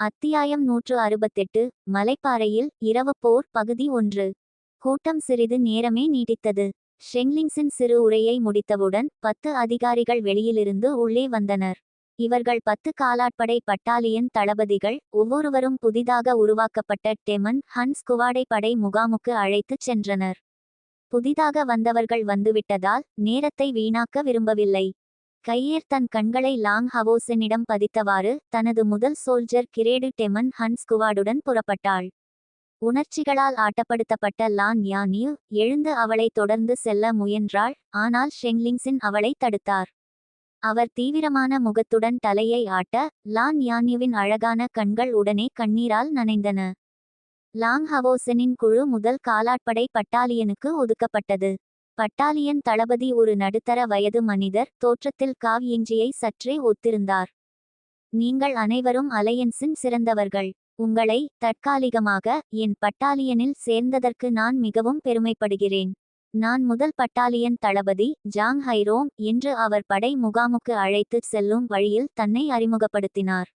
அத்தியாயம் நூற்று அறுபத்தெட்டு மலைப்பாறையில் இரவு போர் பகுதி ஒன்று. கூட்டம் சிறிது நேரமே நீடித்தது. ஷெங்லிங்ஸின் சிறு உரையை முடித்தவுடன் பத்து அதிகாரிகள் வெளியிலிருந்து உள்ளே வந்தனர். இவர்கள் பத்து காலாட்படை பட்டாலியன் தளபதிகள் ஒவ்வொருவரும் புதிதாக உருவாக்கப்பட்ட டெமன் ஹன்ஸ் குவாடை படை முகாமுக்கு அழைத்துச் சென்றனர். புதிதாக வந்தவர்கள் வந்துவிட்டதால் நேரத்தை வீணாக்க விரும்பவில்லை. கையேர் தன் கண்களை லாங் ஹவோசனிடம் பதித்தவாறு தனது முதல் சோல்ஜர் கிரேடு டெமன் ஹன் ஸ்குவாடுடன் புறப்பட்டாள். உணர்ச்சிகளால் ஆட்டப்படுத்தப்பட்ட லான் யானியு எழுந்து அவளை தொடர்ந்து செல்ல முயன்றாள் ஆனால் ஷெங்லிங்ஸின் அவளை தடுத்தார். அவர் தீவிரமான முகத்துடன் தலையை ஆட்ட லான் யான்யுவின் அழகான கண்கள் உடனே கண்ணீரால் நனைந்தன. லாங் ஹவோசனின் குழு முதல் காலாட்படை பட்டாலியனுக்கு ஒதுக்கப்பட்டது. பட்டாலியன் தளபதி ஒரு நடுத்தர வயது மனிதர் தோற்றத்தில் காவ்யஞ்சியை சற்றே ஒத்திருந்தார். நீங்கள் அனைவரும் அலையன்ஸின் சிறந்தவர்கள். உங்களை தற்காலிகமாக என் பட்டாலியனில் சேர்ந்ததற்கு நான் மிகவும் பெருமைப்படுகிறேன். நான் முதல் பட்டாலியன் தளபதி ஜாங் ஹைரோம் என்று அவர் படை முகாமுக்கு அழைத்துச் செல்லும் வழியில் தன்னை அறிமுகப்படுத்தினார்.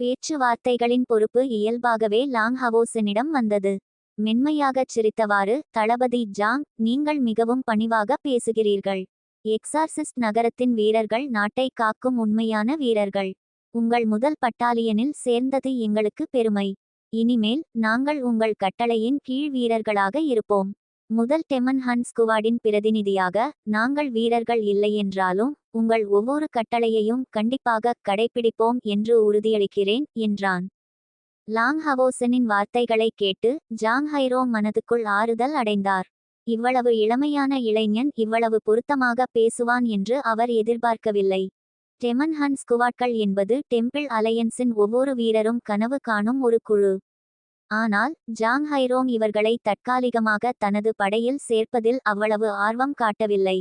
பேச்சுவார்த்தைகளின் பொறுப்பு இயல்பாகவே லாங் ஹவோசனிடம் வந்தது. மென்மையாகச் சிரித்தவாறு தளபதி ஜாங் நீங்கள் மிகவும் பணிவாக பேசுகிறீர்கள். எக்ஸார்சிஸ்ட் நகரத்தின் வீரர்கள் நாட்டை காக்கும் உண்மையான வீரர்கள். உங்கள் முதல் பட்டாலியனில் சேர்ந்தது எங்களுக்கு பெருமை. இனிமேல் நாங்கள் உங்கள் கட்டளையின் கீழ் வீரர்களாக இருப்போம். முதல் டெமன் ஹன் ஸ்குவாடின் பிரதிநிதியாக நாங்கள் வீரர்கள் இல்லையென்றாலும் உங்கள் ஒவ்வொரு கட்டளையையும் கண்டிப்பாக கடைபிடிப்போம் என்று உறுதியளிக்கிறேன் என்றான். லாங் ஹவோசனின் வார்த்தைகளை கேட்டு ஜாங் ஹைரோ மனதுக்குள் ஆறுதல் அடைந்தார். இவ்வளவு இளமையான இளைஞன் இவ்வளவு பொருத்தமாக பேசுவான் என்று அவர் எதிர்பார்க்கவில்லை. டெமன் ஹன் ஸ்குவாட்கள் என்பது டெம்பிள் அலையன்ஸின் ஒவ்வொரு வீரரும் கனவு காணும் ஒரு குழு. ஆனால் ஜாங் ஹைரோங் இவர்களை தற்காலிகமாக தனது படையில் சேர்ப்பதில் அவ்வளவு ஆர்வம் காட்டவில்லை.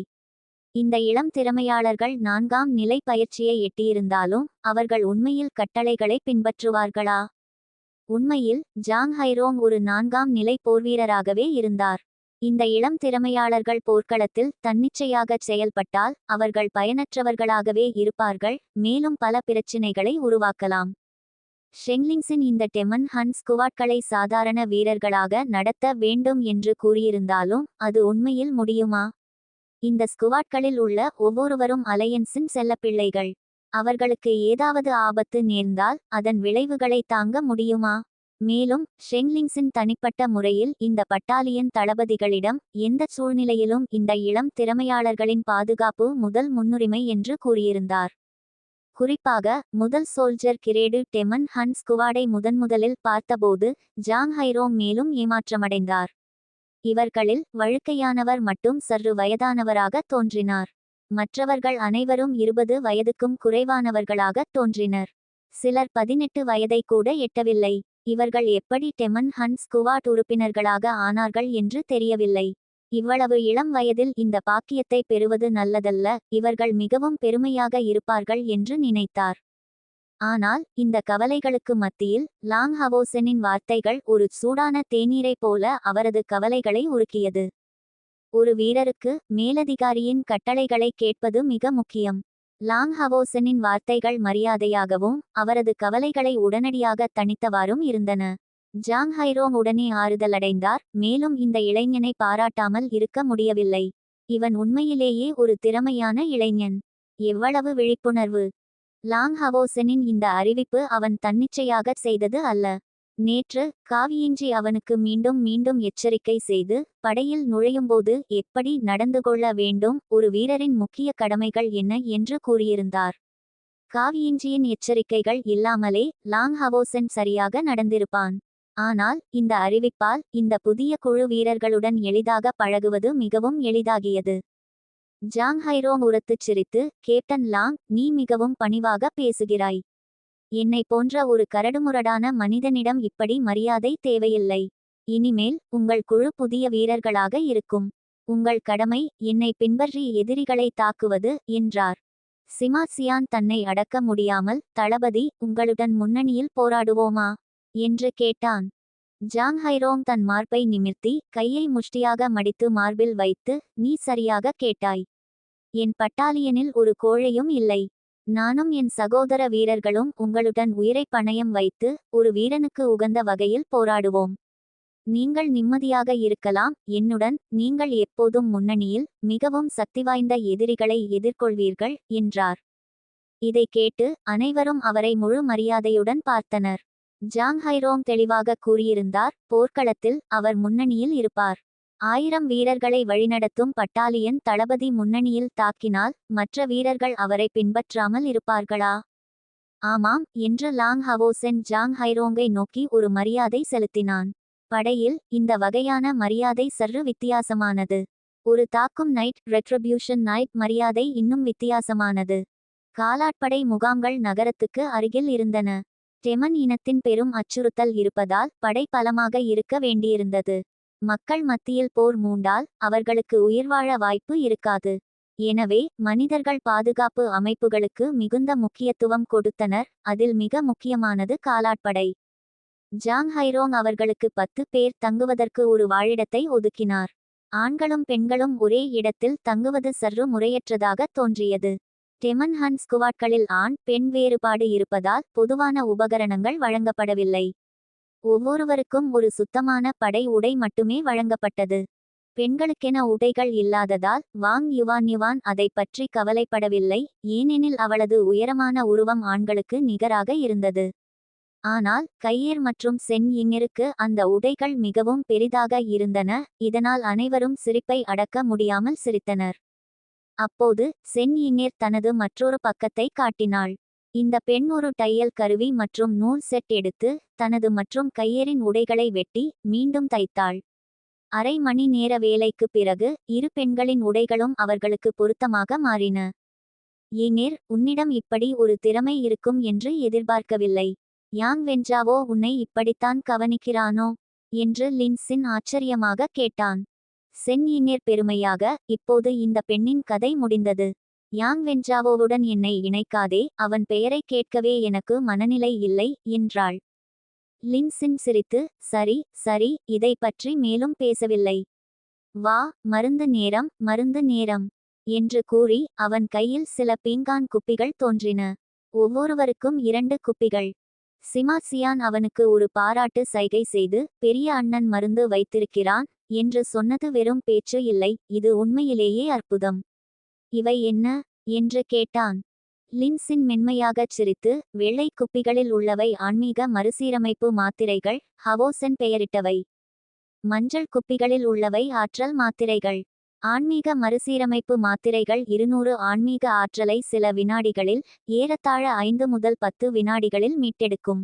இந்த இளம் திறமையாளர்கள் நான்காம் நிலை பயிற்சியை எட்டியிருந்தாலும் அவர்கள் உண்மையில் கட்டளைகளை பின்பற்றுவார்களா? உண்மையில் ஜாங் ஹைரோங் ஒரு நான்காம் நிலை போர்வீரராகவே இருந்தார். இந்த இளம் திறமையாளர்கள் போர்க்களத்தில் தன்னிச்சையாகச் செயல்பட்டால் அவர்கள் பயனற்றவர்களாகவே இருப்பார்கள் மேலும் பல பிரச்சினைகளை உருவாக்கலாம். ஷெங்லிங்ஸின் இந்த டெமன் ஹன் ஸ்குவாட்களை சாதாரண வீரர்களாக நடத்த வேண்டும் என்று கூறியிருந்தாலும் அது உண்மையில் முடியுமா? இந்த ஸ்குவாட்களில் உள்ள ஒவ்வொருவரும் அலையன்ஸின் செல்லப்பிள்ளைகள். அவர்களுக்கு ஏதாவது ஆபத்து நேர்ந்தால் அதன் விளைவுகளை தாங்க முடியுமா? மேலும் ஷெங்லிங்ஸின் தனிப்பட்ட முறையில் இந்த பட்டாலியன் தளபதிகளிடம் எந்த சூழ்நிலையிலும் இந்த இளம் திறமையாளர்களின் பாதுகாப்பு முதல் முன்னுரிமை என்று கூறியிருந்தார். குறிப்பாக முதல் சோல்ஜர் கிரேடு டெமன் ஹன் ஸ்குவாடை முதன்முதலில் பார்த்தபோது ஜாங் ஹைரோங் மேலும் ஏமாற்றமடைந்தார். இவர்களில் வழுக்கையானவர் மட்டும் சற்று வயதானவராக தோன்றினார். மற்றவர்கள் அனைவரும் இருபது வயதுக்கும் குறைவானவர்களாக தோன்றினர். சிலர் பதினெட்டு வயதை கூட எட்டவில்லை. இவர்கள் எப்படி டெமன் ஹன் ஸ்குவாட் உறுப்பினர்களாக ஆனார்கள் என்று தெரியவில்லை. இவ்வளவு இளம் வயதில் இந்த பாக்கியத்தை பெறுவது நல்லதல்ல. இவர்கள் மிகவும் பெருமையாக இருப்பார்கள் என்று நினைத்தார். ஆனால் இந்த கவலைகளுக்கு மத்தியில் லாங் ஹவோசனின் வார்த்தைகள் ஒரு சூடான தேநீரைப் போல அவரது கவலைகளை உருக்கியது. ஒரு வீரருக்கு மேலதிகாரியின் கட்டளைகளை கேட்பது மிக முக்கியம். லாங் ஹவோசனின் வார்த்தைகள் மரியாதையாகவும் அவரது கவலைகளை உடனடியாக தணித்தவாறும் இருந்தன. ஜாங் ஹைரோங் உடனே ஆறுதல் அடைந்தார் மேலும் இந்த இளைஞனை பாராட்டாமல் இருக்க முடியவில்லை. இவன் உண்மையிலேயே ஒரு திறமையான இளைஞன். எவ்வளவு விழிப்புணர்வு. லாங் ஹவோசனின் இந்த அறிவிப்பு அவன் தன்னிச்சையாக செய்தது அல்ல. நேற்று காவியின்றி அவனுக்கு மீண்டும் மீண்டும் எச்சரிக்கை செய்து படையில் நுழையும்போது எப்படி நடந்து கொள்ள வேண்டும் ஒரு வீரரின் முக்கிய கடமைகள் என்ன என்று கூறியிருந்தார். காவியின்றியின் எச்சரிக்கைகள் இல்லாமலே லாங் ஹவோசன் சரியாக நடந்திருப்பான். ஆனால் இந்த அறிவிப்பால் இந்த புதிய குழு வீரர்களுடன் எளிதாக பழகுவது மிகவும் எளிதாகியது. ஜாங் ஹைரோங் உரத்துச் சிரித்து கேப்டன் லாங் நீ மிகவும் பணிவாக பேசுகிறாய். என்னை போன்ற ஒரு கரடுமுரடான மனிதனிடம் இப்படி மரியாதை தேவையில்லை. இனிமேல் உங்கள் குழு புதிய வீரர்களாக இருக்கும். உங்கள் கடமை என்னை பின்பற்றி எதிரிகளை தாக்குவது என்றார். சிமாசியான் தன்னை அடக்க முடியாமல் தளபதி உங்களுடன் முன்னணியில் போராடுவோமா? என்று கேட்டான். ஜாங் ஹைரோங் தன் மார்பை நிமிர்த்தி கையை முஷ்டியாக மடித்து மார்பில் வைத்து நீ சரியாக கேட்டாய். என் பட்டாலியனில் ஒரு கோழையும் இல்லை. நானும் என் சகோதர வீரர்களும் உங்களுடன் உயிரை பணயம் வைத்து ஒரு வீரனுக்கு உகந்த வகையில் போராடுவோம். நீங்கள் நிம்மதியாக இருக்கலாம். என்னுடன் நீங்கள் எப்போதும் முன்னணியில் மிகவும் சக்திவாய்ந்த எதிரிகளை எதிர்கொள்வீர்கள் என்றார். இதை கேட்டு அனைவரும் அவரை முழு மரியாதையுடன் பார்த்தனர். ஜாங் ஹைரோங் தெளிவாக கூறியிருந்தார் போர்க்களத்தில் அவர் முன்னணியில் இருப்பார். ஆயிரம் வீரர்களை வழிநடத்தும் பட்டாலியன் தளபதி முன்னணியில் தாக்கினால் மற்ற வீரர்கள் அவரை பின்பற்றாமல் இருப்பார்களா? ஆமாம் என்று லாங் ஹவோசென் ஜாங் ஹைரோங்கை நோக்கி ஒரு மரியாதை செலுத்தினான். படையில் இந்த வகையான மரியாதை சற்று வித்தியாசமானது. ஒரு தாக்கும் நைட் ரெட்ரிபியூஷன் நைட் மரியாதை இன்னும் வித்தியாசமானது. காலாட்படை முகாம்கள் நகரத்துக்கு அருகில் இருந்தன. டெமன் இனத்தின் பெரும் அச்சுறுத்தல் இருப்பதால் படை பலமாக இருக்க வேண்டியிருந்தது. மக்கள் மத்தியில் போர் மூண்டால் அவர்களுக்கு உயிர்வாழ வாய்ப்பு இருக்காது. எனவே மனிதர்கள் பாதுகாப்பு அமைப்புகளுக்கு மிகுந்த முக்கியத்துவம் கொடுத்தனர். அதில் மிக முக்கியமானது காலாட்படை. ஜாங் ஹைரோங் அவர்களுக்கு பத்து பேர் தங்குவதற்கு ஒரு வாழிடத்தை ஒதுக்கினார். ஆண்களும் பெண்களும் ஒரே இடத்தில் தங்குவது சற்று முறையற்றதாக தோன்றியது. டெமன் ஹன் ஸ்குவாட்களில் ஆண் பெண் வேறுபாடு இருப்பதால் பொதுவான உபகரணங்கள் வழங்கப்படவில்லை. ஒவ்வொருவருக்கும் ஒரு சுத்தமான படை உடை மட்டுமே வழங்கப்பட்டது. பெண்களுக்கென உடைகள் இல்லாததால் வாங் யுவான் யுவான் அதை பற்றி கவலைப்படவில்லை ஏனெனில் அவளது உயரமான உருவம் ஆண்களுக்கு நிகராக இருந்தது. ஆனால் கையேர் மற்றும் சென் இங்கிற்கு அந்த உடைகள் மிகவும் பெரிதாக இருந்தன இதனால் அனைவரும் சிரிப்பை அடக்க முடியாமல் சிரித்தனர். அப்போது சென் இன்னிர் தனது மற்றொரு பக்கத்தை காட்டினாள். இந்த பெண் ஒரு தையல் கருவி மற்றும் நூல் செட் எடுத்து தனது மற்றும் கையரின் உடைகளை வெட்டி மீண்டும் தைத்தாள். அரை மணி நேர வேலைக்கு பிறகு இரு பெண்களின் உடைகளும் அவர்களுக்கு பொருத்தமாக மாறின. ஏனேர் உன்னிடம் இப்படி ஒரு திறமை இருக்கும் என்று எதிர்பார்க்கவில்லை. யாங் வென்றாவோ உன்னை இப்படித்தான் கவனிக்கிறானோ? என்று லின்சின் ஆச்சரியமாக கேட்டான். சென் இங்கேர் பெருமையாக இப்போது இந்த பெண்ணின் கதை முடிந்தது. யாங் வென்றாவோவுடன் என்னை இணைக்காதே அவன் பெயரை கேட்கவே எனக்கு மனநிலை இல்லை என்றாள். லின்சின் சிரித்து சரி சரி இதை பற்றி மேலும் பேசவில்லை. வா மருந்து நேரம் மருந்து நேரம் என்று கூறி அவன் கையில் சில பீங்கான் குப்பிகள் தோன்றின. ஒவ்வொருவருக்கும் இரண்டு குப்பிகள். சிமாசியான் அவனுக்கு ஒரு பாராட்டு சைகை செய்து பெரிய அண்ணன் மருந்து வைத்திருக்கிறான் என்று சொன்னது வெறும் பேச்சு இல்லை இது உண்மையிலேயே அற்புதம். இவை என்ன? என்று கேட்டான். லின்சின் மென்மையாகச் சிரித்து வெள்ளை குப்பிகளில் உள்ளவை ஆன்மீக மறுசீரமைப்பு மாத்திரைகள் ஹவோசன் பெயரிட்டவை. மஞ்சள் குப்பிகளில் உள்ளவை ஆற்றல் மாத்திரைகள். ஆன்மீக மறுசீரமைப்பு மாத்திரைகள் இருநூறு ஆன்மீக ஆற்றலை சில வினாடிகளில் ஏறத்தாழ ஐந்து முதல் பத்து வினாடிகளில் மீட்டெடுக்கும்.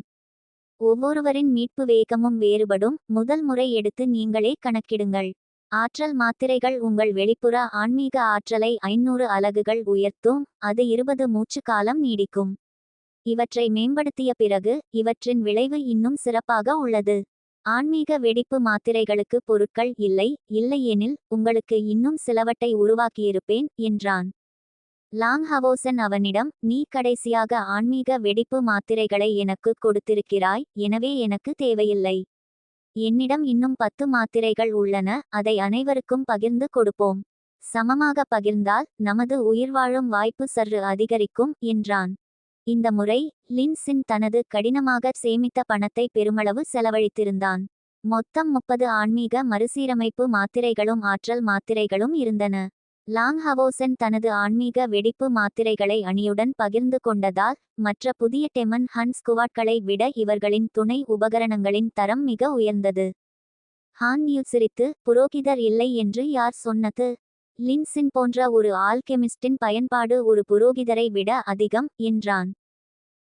ஒவ்வொருவரின் மீட்பு வேகமும் வேறுபடும். முதல் முறை எடுத்து நீங்களே கணக்கிடுங்கள். ஆற்றல் மாத்திரைகள் உங்கள் வெளிப்புற ஆன்மீக ஆற்றலை ஐநூறு அலகுகள் உயர்த்தும் அது இருபது மூச்சு காலம் நீடிக்கும். இவற்றை மேம்படுத்திய பிறகு இவற்றின் விளைவு இன்னும் சிறப்பாக உள்ளது. ஆன்மீக வெடிப்பு மாத்திரைகளுக்கு பொருட்கள் இல்லை இல்லையெனில் உங்களுக்கு இன்னும் சிலவற்றை உருவாக்கியிருப்பேன் என்றான். லாங் ஹவோசன் அவனிடம் நீ கடைசியாக ஆன்மீக வெடிப்பு மாத்திரைகளை எனக்கு கொடுத்திருக்கிறாய் எனவே எனக்கு தேவையில்லை. என்னிடம் இன்னும் பத்து மாத்திரைகள் உள்ளன அதை அனைவருக்கும் பகிர்ந்து கொடுப்போம். சமமாக பகிர்ந்தால் நமது உயிர் வாழும் வாய்ப்பு சற்று அதிகரிக்கும் என்றான். இந்த முறை லின்சின் தனது கடினமாக சேமித்த பணத்தை பெருமளவு செலவழித்திருந்தான். மொத்தம் முப்பது ஆன்மீக மறுசீரமைப்பு மாத்திரைகளும் ஆற்றல் மாத்திரைகளும் இருந்தன. லாங் ஹவோசென் தனது ஆன்மீக வெடிப்பு மாத்திரைகளை அணியுடன் பகிர்ந்து கொண்டதால் மற்ற புதிய டெமன் ஹன் ஸ்குவாட்களை விட இவர்களின் துணை உபகரணங்களின் தரம் மிக உயர்ந்தது. ஹான் சிரித்து புரோகிதர் இல்லை என்று யார் சொன்னது? லின்சின் போன்ற ஒரு ஆல்கெமிஸ்டின் பயன்பாடு ஒரு புரோகிதரை விட அதிகம் என்றான்.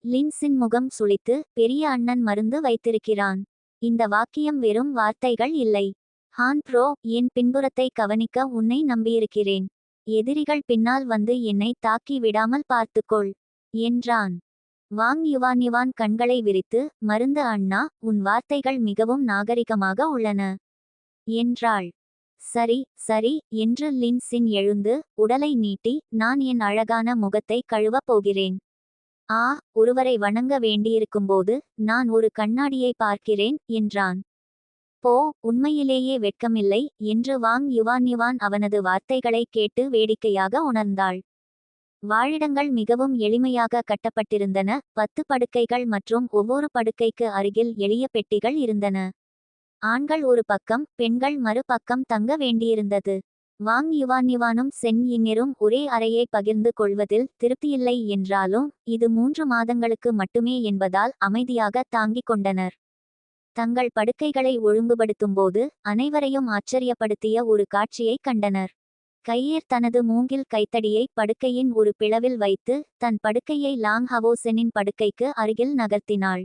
லின்சின் முகம் சுளித்து பெரிய அண்ணன் மருந்து வைத்திருக்கிறான். இந்த வாக்கியம் வெறும் வார்த்தைகள் இல்லை. ஹான் ப்ரோ என் பின்புறத்தை கவனிக்க உன்னை நம்பியிருக்கிறேன். எதிரிகள் பின்னால் வந்து என்னை தாக்கி விடாமல் பார்த்துக்கொள் என்றான். வாங் யுவான் யுவான் கண்களை விரித்து மருந்து அண்ணா உன் வார்த்தைகள் மிகவும் நாகரிகமாக உள்ளன என்றாள். சரி சரி என்று லின்சின் எழுந்து உடலை நீட்டி நான் என் அழகான முகத்தை கழுவப் போகிறேன். ஆ ஒருவரை வணங்க வேண்டியிருக்கும்போது நான் ஒரு கண்ணாடியை பார்க்கிறேன் என்றான். போ உண்மையிலேயே வெட்கமில்லை என்று வாங் யுவான் யுவான் அவனது வார்த்தைகளைக் கேட்டு வேடிக்கையாக உணர்ந்தாள். வாழிடங்கள் மிகவும் எளிமையாக கட்டப்பட்டிருந்தன பத்து படுக்கைகள் மற்றும் ஒவ்வொரு படுக்கைக்கு அருகில் எளிய பெட்டிகள் இருந்தன. ஆண்கள் ஒரு பக்கம் பெண்கள் மறுபக்கம் தங்க வேண்டியிருந்தது. வாங் யுவான் யுவானும் சென் இன்னரும் ஒரே அறையை பகிர்ந்து கொள்வதில் திருப்தியில்லை என்றாலும் இது மூன்று மாதங்களுக்கு மட்டுமே என்பதால் அமைதியாக தாங்கிக் கொண்டனர். தங்கள் படுக்கைகளை ஒழுங்குபடுத்தும்போது அனைவரையும் ஆச்சரியப்படுத்திய ஒரு காட்சியை கண்டனர். கையேர் தனது மூங்கில் கைத்தடியை படுக்கையின் ஒரு பிளவில் வைத்து தன் படுக்கையை லாங் ஹவோசெனின் படுக்கைக்கு அருகில் நகர்த்தினாள்.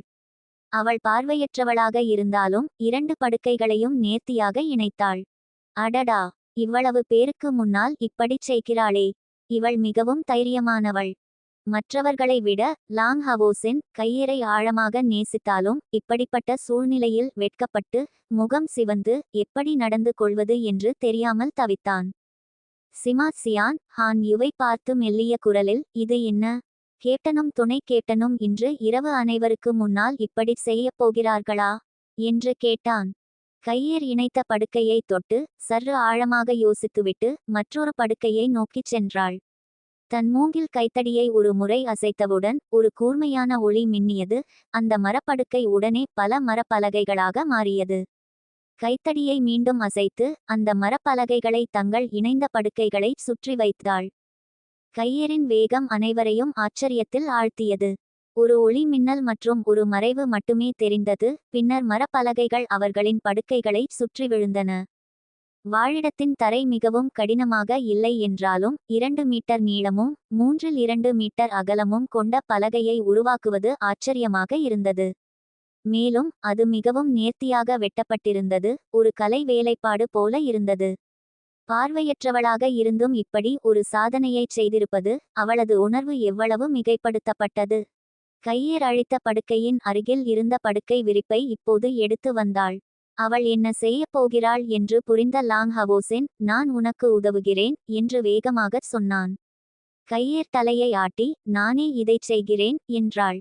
அவள் பார்வையற்றவளாக இருந்தாலும் இரண்டு படுக்கைகளையும் நேர்த்தியாக இணைத்தாள். அடடா! இவ்வளவு பேருக்கு முன்னால் இப்படிச் செய்கிறாளே! இவள் மிகவும் தைரியமானவள். மற்றவர்களை விட லாங் ஹவோசின் கையேரை ஆழமாக நேசித்தாலும் இப்படிப்பட்ட சூழ்நிலையில் வெட்கப்பட்டு முகம் சிவந்து எப்படி நடந்து கொள்வது என்று தெரியாமல் தவித்தான். சிமா சியான் ஹான் யுவை பார்த்து மெல்லிய குரலில் இது என்ன? கேப்டனும் துணை கேப்டனும் இன்று இரவு அனைவருக்கு முன்னால் இப்படி செய்யப் போகிறார்களா? என்று கேட்டான். கையேர் இணைத்த படுக்கையை தொட்டு சற்று ஆழமாக யோசித்துவிட்டு மற்றொரு படுக்கையை நோக்கிச் சென்றாள். தன் மூங்கில் கைத்தடியை ஒரு முறை அசைத்தவுடன் ஒரு கூர்மையான ஒளி மின்னியது அந்த மரப்படுக்கை உடனே பல மரப்பலகைகளாக மாறியது. கைத்தடியை மீண்டும் அசைத்து அந்த மரப்பலகைகளை தங்கள் இணைந்த படுக்கைகளை சுற்றி வைத்தாள். கையேரின் வேகம் அனைவரையும் ஆச்சரியத்தில் ஆழ்த்தியது. ஒரு ஒளி மின்னல் மற்றும் ஒரு மறைவு மட்டுமே தெரிந்தது பின்னர் மரப்பலகைகள் அவர்களின் படுக்கைகளை சுற்றி விழுந்தன. வாழிடத்தின் தரை மிகவும் கடினமாக இல்லை என்றாலும் இரண்டு மீட்டர் நீளமும் மூன்றில் இரண்டு மீட்டர் அகலமும் கொண்ட பலகையை உருவாக்குவது ஆச்சரியமாக இருந்தது. மேலும் அது மிகவும் நேர்த்தியாக வெட்டப்பட்டிருந்தது ஒரு கலை வேலைப்பாடு போல இருந்தது. பார்வையற்றவளாக இருந்தும் இப்படி ஒரு சாதனையைச் செய்திருப்பது அவளது உணர்வு எவ்வளவு மிகைப்படுத்தப்பட்டது. கையேர் அழித்த படுக்கையின் அருகில் இருந்த படுக்கை விரிப்பை இப்போது எடுத்து வந்தாள். அவள் என்ன செய்யப் போகிறாள் என்று புரிந்த லாங் ஹவோசென் நான் உனக்கு உதவுகிறேன் என்று வேகமாகச் சொன்னான். கையேர் தலையை ஆட்டி நானே இதைச் செய்கிறேன் என்றாள்.